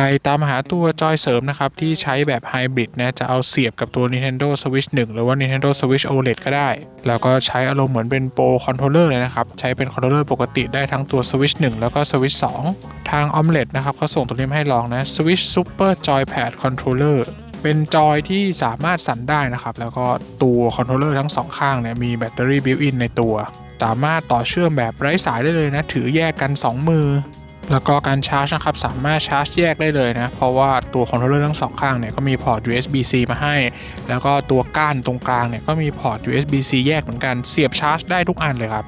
รตามหาตัวจอยเสริมนะครับ ที่ใช้แบบไฮบริดนะจะเอาเสียบกับตัว Nintendo Switch 1 หรือว่า Nintendo Switch OLED ก็ได้ แล้วก็ใช้อารมณ์เหมือนเป็นโปรคอนโทรลเลอร์เลยนะครับ ใช้เป็นคอนโทรลเลอร์ปกติได้ทั้งตัว Switch 1 แล้วก็ Switch 2 ทาง o m l e t นะครับเขาส่งตัวนี้มาให้ลองนะ Switch Super Joypad Controller เป็นจอยที่สามารถสั่นได้นะครับ แล้วก็ตัวคอนโทรลเลอร์ทั้งสองข้างเนี่ยมีแบตเตอรี่บิวอินในตัว สามารถต่อเชื่อมแบบไร้สายได้เลยนะ ถือแยกกัน 2 มือ แล้วก็การชาร์จนะครับสามารถชาร์จแยกได้เลยนะ เพราะว่าตัวคอนโทรลเลอร์ทั้งสองข้างเนี่ยก็มีพอร์ต USB-C มาให้ แล้วก็ตัวก้านตรงกลางเนี่ยก็มีพอร์ต USB-C แยกเหมือนกันเสียบชาร์จได้ทุกอันเลยครับ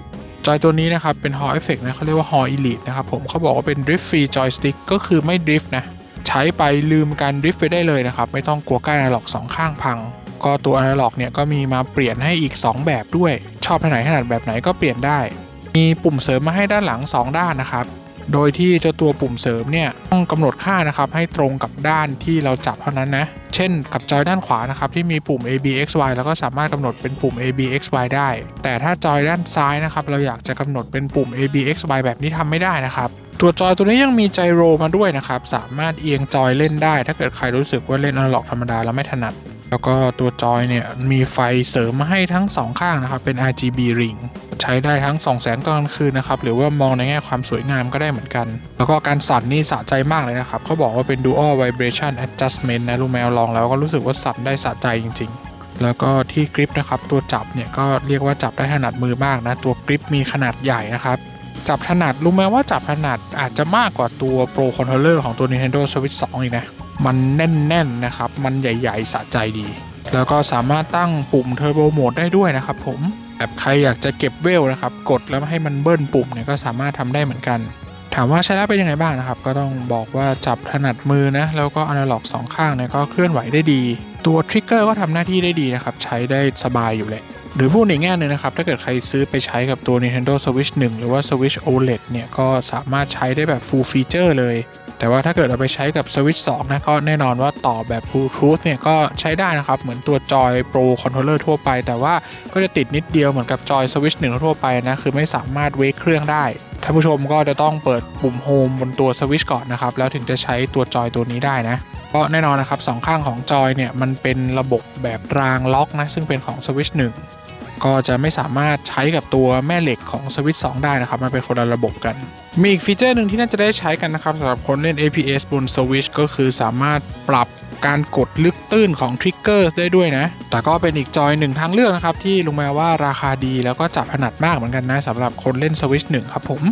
จอยตัวนี้นะครับ เป็น Hall Effect นะเขาเรียกว่า Hall Elite นะครับผมเขาบอกว่าเป็น Drift Free Joystick ก็คือไม่ Drift นะ ใช้ไปลืมการดริฟต์ไปได้เลยนะครับ ไม่ต้องกลัวก้านอนาล็อกสองข้างพัง ก็ตัวอนาล็อกเนี่ยก็มีมาเปลี่ยนให้อีก 2 แบบด้วย ชอบถนัดขนาดแบบไหนก็เปลี่ยนได้ มีปุ่มเสริมมาให้ด้านหลัง 2 ด้านนะครับ โดยที่เจ้าตัวปุ่มเสริมเนี่ยต้องกำหนดค่านะครับให้ตรงกับด้านที่เราจับเท่านั้นนะ เช่นกับจอยด้านขวานะครับที่มีปุ่ม A B X Y แล้วก็สามารถกำหนดเป็นปุ่ม A B X Y ได้ แต่ถ้าจอยด้านซ้ายนะครับเราอยากจะกำหนดเป็นปุ่ม A B X Y แบบนี้ทำไม่ได้นะครับตัวจอยตัวนี้ยังมีไจโรมาด้วยนะครับ สามารถเอียงจอยเล่นได้ ถ้าเกิดใครรู้สึกว่าเล่นอนาล็อกธรรมดาแล้วไม่ถนัด แล้วก็ตัวจอยเนี่ยมีไฟเสริมมาให้ทั้งสองข้างนะครับ เป็น RGB ring ใช้ได้ทั้งสองแสงตอนกลางคืนนะครับหรือว่ามองในแง่ความสวยงามก็ได้เหมือนกัน แล้วก็การสั่นนี่สะใจมากเลยนะครับเขาบอกว่าเป็น dual vibration adjustment นะลูกแมวลองแล้วก็รู้สึกว่าสั่นได้สะใจจริง ๆแล้วก็ที่กริปนะครับตัวจับเนี่ยก็เรียกว่าจับได้ถนัดมือมากนะ ตัวกริปมีขนาดใหญ่นะครับ จับถนัดรู้ไหมว่าจับถนัดอาจจะมากกว่าตัว Pro Controller ของตัว Nintendo Switch 2 อีกนะ มันแน่นๆนะครับ มันใหญ่ๆสะใจดี แล้วก็สามารถตั้งปุ่ม Turbo Mode ได้ด้วยนะครับผม แบบใครอยากจะเก็บเวลนะครับ กดแล้วให้มันเบิ้ลปุ่มเนี่ยก็สามารถทำได้เหมือนกัน ถามว่าใช้แล้วเป็นยังไงบ้างนะครับ ก็ต้องบอกว่าจับถนัดมือนะ แล้วก็อนาล็อกสองข้างเนี่ยก็เคลื่อนไหวได้ดี ตัวทริกเกอร์ก็ทำหน้าที่ได้ดีนะครับ ใช้ได้สบายอยู่แหละ หรือพูดในแง่หนึงนะครับ ถ้าเกิดใครซื้อไปใช้กับตัว Nintendo Switch 1 หรือว่า Switch OLED เนี่ย ก็สามารถใช้ได้แบบ full feature เลย แต่ว่าถ้าเกิดเอาไปใช้กับ Switch 2 นะ ก็แน่นอนว่าต่อแบบ Bluetooth เนี่ย ก็ใช้ได้นะครับ เหมือนตัวจอย Pro Controller ทั่วไป แต่ว่าก็จะติดนิดเดียวเหมือนกับจอย Switch 1 ทั่วไปนะ คือไม่สามารถเวกเครื่องได้ท่านผู้ชมก็จะต้องเปิดปุ่ม Home บนตัว Switch ก่อนนะครับ แล้วถึงจะใช้ตัวจอยตัวนี้ได้นะก็แน่นอนนะครับสองข้างของจอยเนี่ย มันเป็นระบบแบบรางล็อกนะ ซึ่งเป็นของ Switch 1 ก็จะไม่สามารถใช้กับตัวแม่เหล็กของสวิตช์2ได้นะครับ มันเป็นคนละระบบกัน มีอีกฟีเจอร์หนึ่งที่น่าจะได้ใช้กันนะครับสำหรับคนเล่น APS บนสวิตช์ก็คือสามารถปรับการกดลึกตื้นของทริกเกอร์ได้ด้วยนะ แต่ก็เป็นอีกจอยหนึ่งทางเลือกนะครับ ที่ลุงแมวว่าราคาดีแล้วก็จับถนัดมากเหมือนกันนะสำหรับคนเล่น Switch 1ครับผม